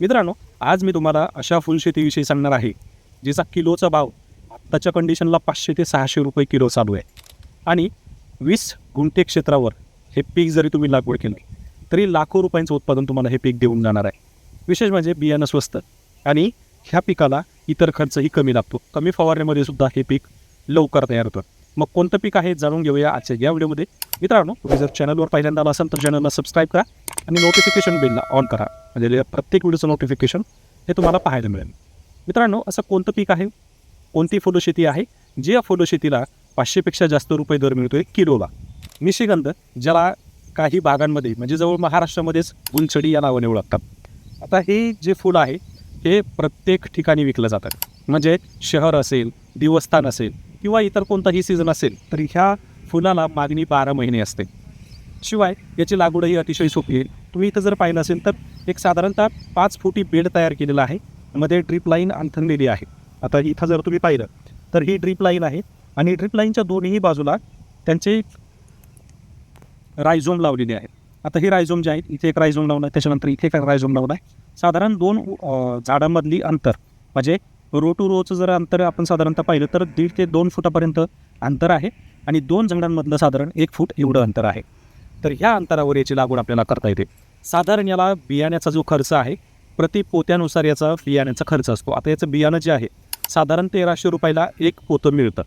मित्रांनो आज मी तुम्हाला अशा फुलशेतीविषयी सांगणार आहे जिचा किलोचा भाव आत्ताच्या कंडिशनला पाचशे ते सहाशे रुपये किलो चालू आहे. आणि वीस गुंठे क्षेत्रावर हे पीक जरी तुम्ही लागवड केली तरी लाखो रुपयांचं उत्पादन तुम्हाला हे पीक देऊन जाणार आहे. विशेष म्हणजे बियाणं स्वस्त आणि ह्या पिकाला इतर खर्चही कमी लागतो. कमी फवारण्यामध्ये सुद्धा हे पीक लवकर तयार होतं. मग कोणतं पीक आहे जाणून घेऊया आजच्या या व्हिडिओमध्ये. मित्रांनो तुम्ही जर चॅनलवर पहिल्यांदा आला असाल तर चॅनलला सबस्क्राईब करा आणि नोटिफिकेशन बिलला ऑन करा. म्हणजे प्रत्येक व्हिडिओचं नोटिफिकेशन हे तुम्हाला पाहायला मिळेल. मित्रांनो असं कोणतं पीक आहे? कोणती फुलशेती आहे? जी या फुलशेतीला पाचशेपेक्षा जास्त रुपये दर मिळतोय किलोला. निशिगंध ज्याला काही भागांमध्ये म्हणजे जवळ महाराष्ट्रामध्येच गुलछडी या नावाने ओळखतात. आता हे जे फुलं आहे हे प्रत्येक ठिकाणी विकलं जातं म्हणजे शहर असेल दिवस्थान असेल किंवा इतर कोणताही सीझन असेल तर ह्या फुलाला मागणी बारा महिने असते. शिवाय याची लागवडही अतिशय सोपी आहे. तुम्ही इथं जर पाहिलं असेल तर एक साधारणतः पाच फुटी बेड तयार केलेला आहे. मध्ये ड्रीप लाईन अंथरलेली आहे. आता इथं जर तुम्ही पाहिलं तर ही ड्रीप लाईन आहे आणि ड्रीप लाईनच्या दोन्ही बाजूला त्यांचे रायझोम लावलेले आहेत आता हे रायझोम जे आहेत इथे एक रायझोम लावलं आहे त्याच्यानंतर इथे एक रायझोम लावलं आहे. साधारण दोन झाडांमधली अंतर म्हणजे रो टू रोचं जर अंतर आपण साधारणतः पाहिलं तर दीड ते दोन फुटापर्यंत अंतर आहे आणि दोन झाडांमधलं साधारण एक फूट एवढं अंतर आहे. तर ह्या अंतरावर याची लागवड आपल्याला करता येते. साधारण याला बियाण्याचा जो खर्च आहे प्रति पोत्यानुसार याचा बियाण्याचा खर्च असतो. आता याचं बियाणं जे आहे साधारण तेराशे रुपयाला एक पोतं मिळतं.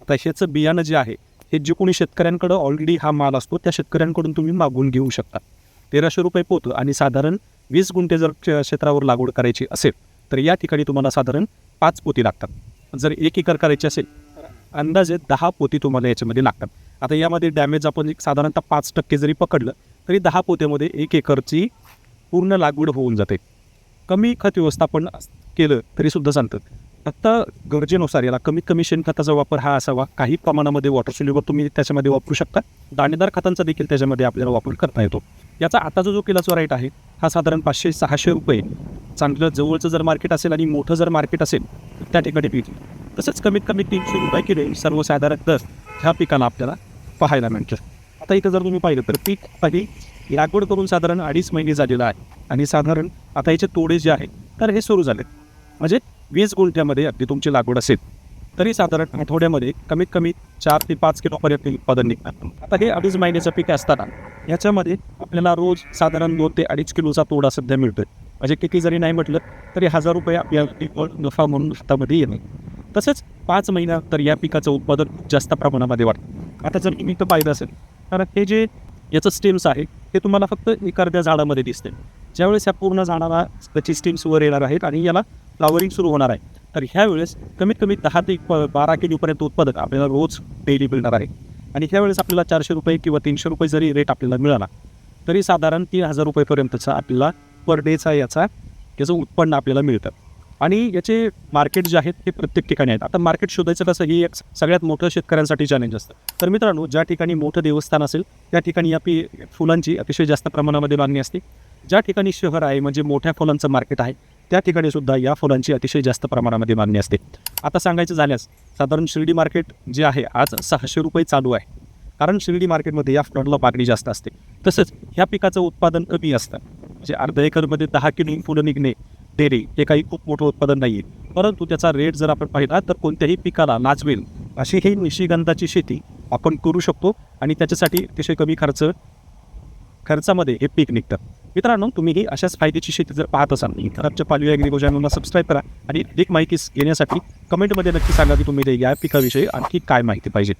आता ह्याचं बियाणं जे आहे हे जे कोणी शेतकऱ्यांकडं ऑलरेडी हा माल असतो त्या शेतकऱ्यांकडून तुम्ही मागून घेऊ शकता. तेराशे रुपये पोतं आणि साधारण वीस गुंठे जर क्षेत्रावर लागवड करायची असेल तर या ठिकाणी तुम्हाला साधारण पाच पोती लागतात. जर एक एकर करायची असेल तर अंदाजे दहा पोती तुम्हाला याच्यामध्ये लागतात. आता यामध्ये डॅमेज आपण एक साधारणतः पाच टक्के जरी पकडलं तरी दहा पोत्यामध्ये एक एकरची पूर्ण लागवड होऊन जाते. कमी खत व्यवस्थापन केलं तरीसुद्धा चालतं. फक्त गरजेनुसार याला कमीत कमी शेणखताचा वापर हा असावा. काही प्रमाणामध्ये वॉटर सोल्युबर तुम्ही त्याच्यामध्ये वापरू शकता. दाणेदार खतांचा देखील त्याच्यामध्ये आपल्याला वापर करता येतो. याचा आताचा जो किलोचा रेट आहे हा साधारण पाचशे सहाशे रुपये. चांगलं जवळचं जर मार्केट असेल आणि मोठं जर मार्केट असेल तर त्या ठिकाणी पीक तसंच कमीत कमी तीनशे रुपये किलो सर्वसाधारण दर ह्या पिकाला आपल्याला पाहायला मिळतं. आता इथं जर तुम्ही पाहिलं तर पीक काही लागवड करून साधारण अडीच महिने झालेलं आहे. आणि साधारण आता याचे तोडे जे आहेत तर हे सुरू झाले म्हणजे वीस गुंठ्यामध्ये अगदी तुमची लागवड असेल तरी साधारण आठवड्यामध्ये कमीत कमी चार ते पाच किलोपर्यंत उत्पादन निघणार. आता हे अडीच महिन्याचं पीक असताना याच्यामध्ये आपल्याला रोज साधारण दोन ते अडीच किलोचा तोडा सध्या मिळतोय. म्हणजे किती जरी नाही म्हटलं तरी हजार रुपये आपल्याला नफा म्हणून हातामध्ये येणे तसेच पाच महिन्यानंतर या पिकाचं उत्पादन खूप जास्त प्रमाणामध्ये वाढतं. आता जर तुम्ही तर पाहिलं असेल तर हे जे याचं स्टेम्स आहे हे तुम्हाला फक्त एक अर्ध्या झाडामध्ये दिसते ज्यावेळेस या पूर्ण झाडाला त्याची स्टेम्स वर येणार आहेत आणि याला फ्लावरिंग सुरू होणार आहे. तर ह्या वेळेस कमीत कमी दहा ते प- बारा किलोपर्यंत उत्पादक आपल्याला रोज डेली मिळणार आहे. आणि ह्यावेळेस आपल्याला चारशे रुपये किंवा तीनशे रुपये जरी रेट आपल्याला मिळाला तरी साधारण तीन हजार रुपयेपर्यंतचा आपल्याला पर डेचा याचा याचं उत्पन्न आपल्याला मिळतं. आणि याचे मार्केट जे आहेत ते प्रत्येक ठिकाणी आहेत. आता मार्केट शोधायचं कसं ही एक सगळ्यात मोठं शेतकऱ्यांसाठी चॅलेंज असतं. तर मित्रांनो ज्या ठिकाणी मोठं देवस्थान असेल त्या ठिकाणी या पी फुलांची अतिशय जास्त प्रमाणामध्ये मागणी असते. ज्या ठिकाणी शहर आहे म्हणजे मोठ्या फुलांचं मार्केट आहे त्या ठिकाणी सुद्धा या फुलांची अतिशय जास्त प्रमाणामध्ये मागणी असते. आता सांगायचं झाल्यास साधारण शिर्डी मार्केट जे आहे आज सहाशे रुपये चालू आहे. कारण शिर्डी मार्केटमध्ये या फ्लॉटला मागणी जास्त असते. तसंच ह्या पिकाचं उत्पादन कमी असतं. म्हणजे अर्धा एकरमध्ये दहा किलो फुलं निघणे डेरे हे काही खूप मोठं उत्पादन नाही आहे परंतु त्याचा रेट जर आपण पाहिला तर कोणत्याही पिकाला नाचवेल अशी ही निशिगंधाची शेती आपण करू शकतो आणि त्याच्यासाठी अतिशय कमी खर्च खर्चामध्ये हे पीक निघतं. मित्रांनो तुम्हीही अशाच फायद्याची शेती जर पाहत असाल तर आमच्या पालवी ॲग्रिको चॅनलला सबस्क्राईब करा आणि अधिक माहिती घेण्यासाठी कमेंटमध्ये नक्की सांगा की तुम्ही या पिकाविषयी आणखी काय माहिती पाहिजे.